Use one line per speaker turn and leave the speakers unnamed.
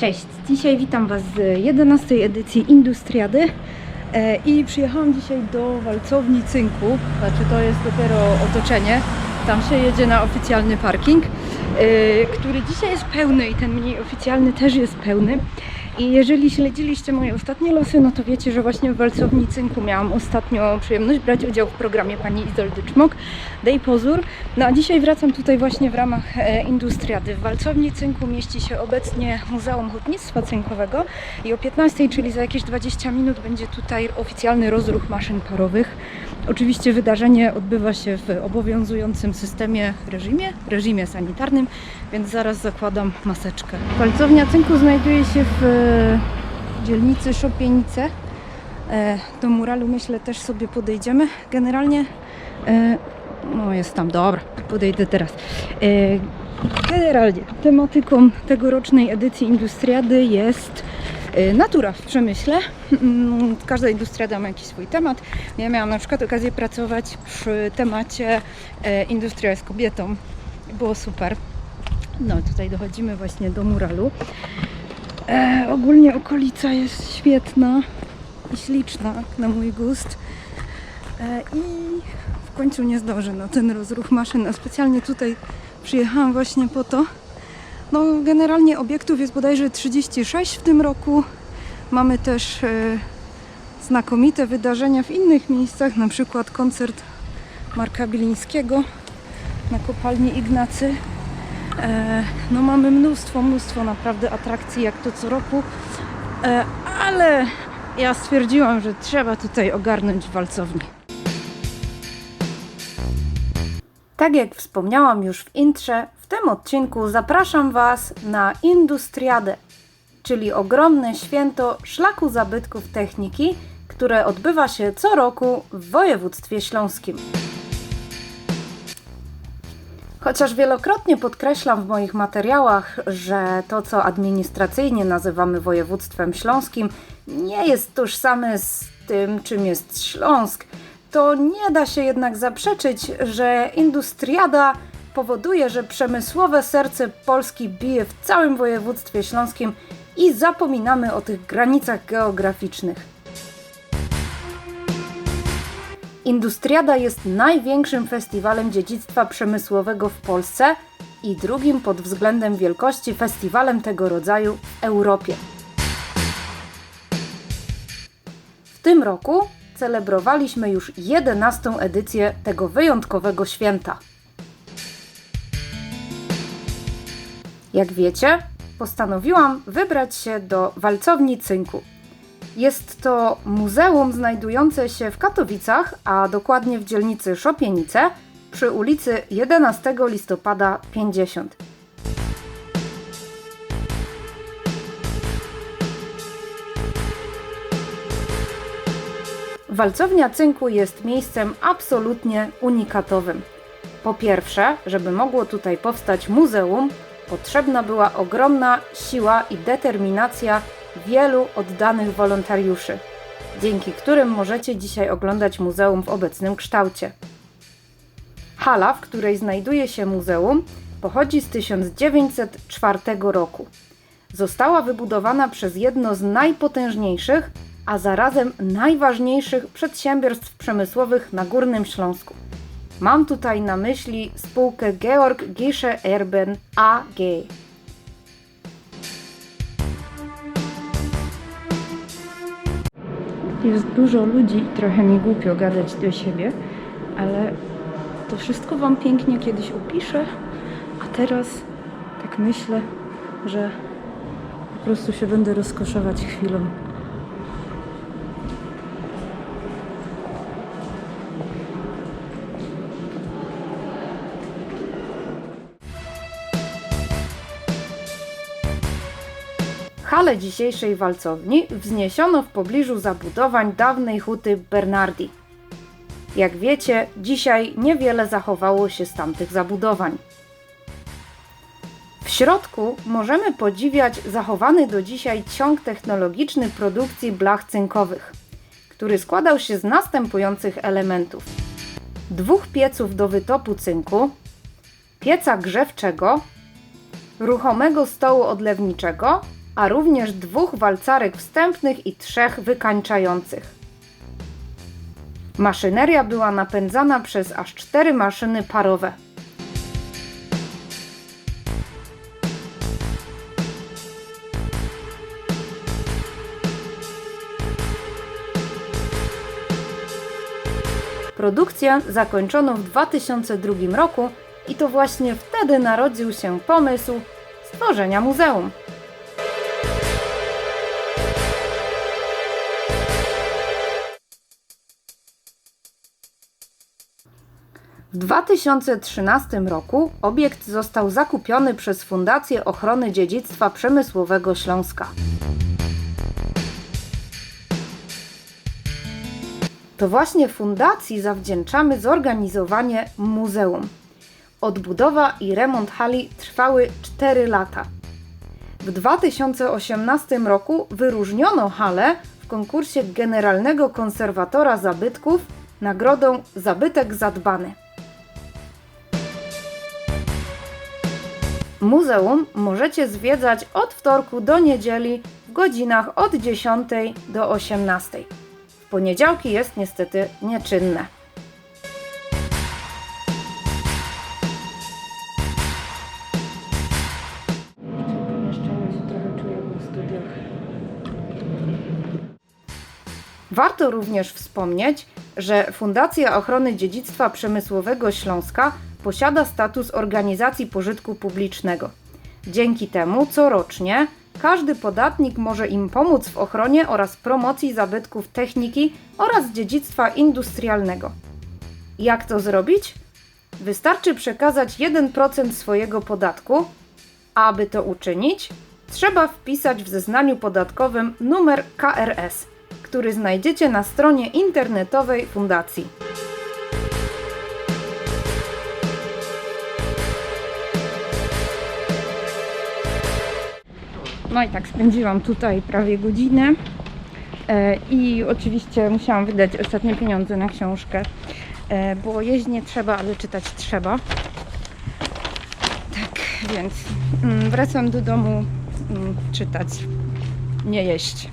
Cześć, dzisiaj witam Was z 11 edycji Industriady e, i przyjechałam dzisiaj do walcowni cynku, znaczy to jest dopiero otoczenie, tam się jedzie na oficjalny parking, e, który dzisiaj jest pełny i ten mniej oficjalny też jest pełny. I jeżeli śledziliście moje ostatnie losy, no to wiecie, że właśnie w walcowni cynku miałam ostatnio przyjemność brać udział w programie pani Izoldy Czmok, Dej Pozór. No a dzisiaj wracam tutaj właśnie w ramach e, Industriady. W walcowni cynku mieści się obecnie Muzeum Hutnictwa Cynkowego i o 15, czyli za jakieś 20 minut będzie tutaj oficjalny rozruch maszyn parowych. Oczywiście wydarzenie odbywa się w obowiązującym systemie reżimie, reżimie sanitarnym, więc zaraz zakładam maseczkę. Walcownia cynku znajduje się w e, dzielnicy Szopienice. E, Do muralu myślę też sobie podejdziemy. Generalnie e, no jest tam, dobra, podejdę teraz. Generalnie tematyką tegorocznej edycji Industriady jest natura w przemyśle. Mm, Każda industriada ma jakiś swój temat. Ja miałam na przykład okazję pracować przy temacie e, Industria z kobietą. Było super. No tutaj dochodzimy właśnie do muralu. E, ogólnie okolica jest świetna i śliczna na mój gust. E, I w końcu nie zdążę na ten rozruch maszyn, a specjalnie tutaj przyjechałam właśnie po to. No generalnie obiektów jest bodajże 36 w tym roku. Mamy też e, znakomite wydarzenia w innych miejscach, na przykład koncert Marka Bilińskiego na kopalni Ignacy. E, no mamy mnóstwo, mnóstwo naprawdę atrakcji jak to co roku, e, ale ja stwierdziłam, że trzeba tutaj ogarnąć walcownię. Tak jak wspomniałam już w intrze, tym odcinku zapraszam Was na Industriadę, czyli ogromne święto szlaku zabytków techniki, które odbywa się co roku w województwie śląskim. Chociaż wielokrotnie podkreślam w moich materiałach, że to, co administracyjnie nazywamy województwem śląskim, nie jest tożsame z tym, czym jest Śląsk, to nie da się jednak zaprzeczyć, że industriada powoduje, że przemysłowe serce Polski bije w całym województwie śląskim i zapominamy o tych granicach geograficznych. Industriada jest największym festiwalem dziedzictwa przemysłowego w Polsce i drugim pod względem wielkości festiwalem tego rodzaju w Europie. W tym roku celebrowaliśmy już 11. edycję tego wyjątkowego święta. Jak wiecie, postanowiłam wybrać się do walcowni cynku. Jest to muzeum znajdujące się w Katowicach, a dokładnie w dzielnicy Szopienice przy ulicy 11 listopada 50. Walcownia cynku jest miejscem absolutnie unikatowym. Po pierwsze, żeby mogło tutaj powstać muzeum, potrzebna była ogromna siła i determinacja wielu oddanych wolontariuszy, dzięki którym możecie dzisiaj oglądać muzeum w obecnym kształcie. Hala, w której znajduje się muzeum, pochodzi z 1904 roku. Została wybudowana przez jedno z najpotężniejszych, a zarazem najważniejszych przedsiębiorstw przemysłowych na Górnym Śląsku. Mam tutaj na myśli spółkę Georg Gische Erben AG. Jest dużo ludzi i trochę mi głupio gadać do siebie, ale to wszystko Wam pięknie kiedyś opiszę, a teraz tak myślę, że po prostu się będę rozkoszować chwilą. Halę dzisiejszej walcowni wzniesiono w pobliżu zabudowań dawnej huty Bernardi. Jak wiecie, dzisiaj niewiele zachowało się z tamtych zabudowań. W środku możemy podziwiać zachowany do dzisiaj ciąg technologiczny produkcji blach cynkowych, który składał się z następujących elementów: dwóch pieców do wytopu cynku, pieca grzewczego, ruchomego stołu odlewniczego, a również dwóch walcarek wstępnych i trzech wykańczających. Maszyneria była napędzana przez aż cztery maszyny parowe. Produkcję zakończono w 2002 roku i to właśnie wtedy narodził się pomysł stworzenia muzeum. W 2013 roku obiekt został zakupiony przez Fundację Ochrony Dziedzictwa Przemysłowego Śląska. To właśnie fundacji zawdzięczamy zorganizowanie muzeum. Odbudowa i remont hali trwały 4 lata. W 2018 roku wyróżniono halę w konkursie Generalnego Konserwatora Zabytków nagrodą Zabytek Zadbany. Muzeum możecie zwiedzać od wtorku do niedzieli w godzinach od 10 do 18. W poniedziałki jest niestety nieczynne. Warto również wspomnieć, że Fundacja Ochrony Dziedzictwa Przemysłowego Śląska posiada status organizacji pożytku publicznego. Dzięki temu corocznie każdy podatnik może im pomóc w ochronie oraz promocji zabytków techniki oraz dziedzictwa industrialnego. Jak to zrobić? Wystarczy przekazać 1% swojego podatku, aby to uczynić, trzeba wpisać w zeznaniu podatkowym numer KRS, który znajdziecie na stronie internetowej fundacji. No i tak spędziłam tutaj prawie godzinę. E, I oczywiście musiałam wydać ostatnie pieniądze na książkę, e, bo jeść nie trzeba, ale czytać trzeba. Tak, więc mm, wracam do domu mm, czytać, nie jeść.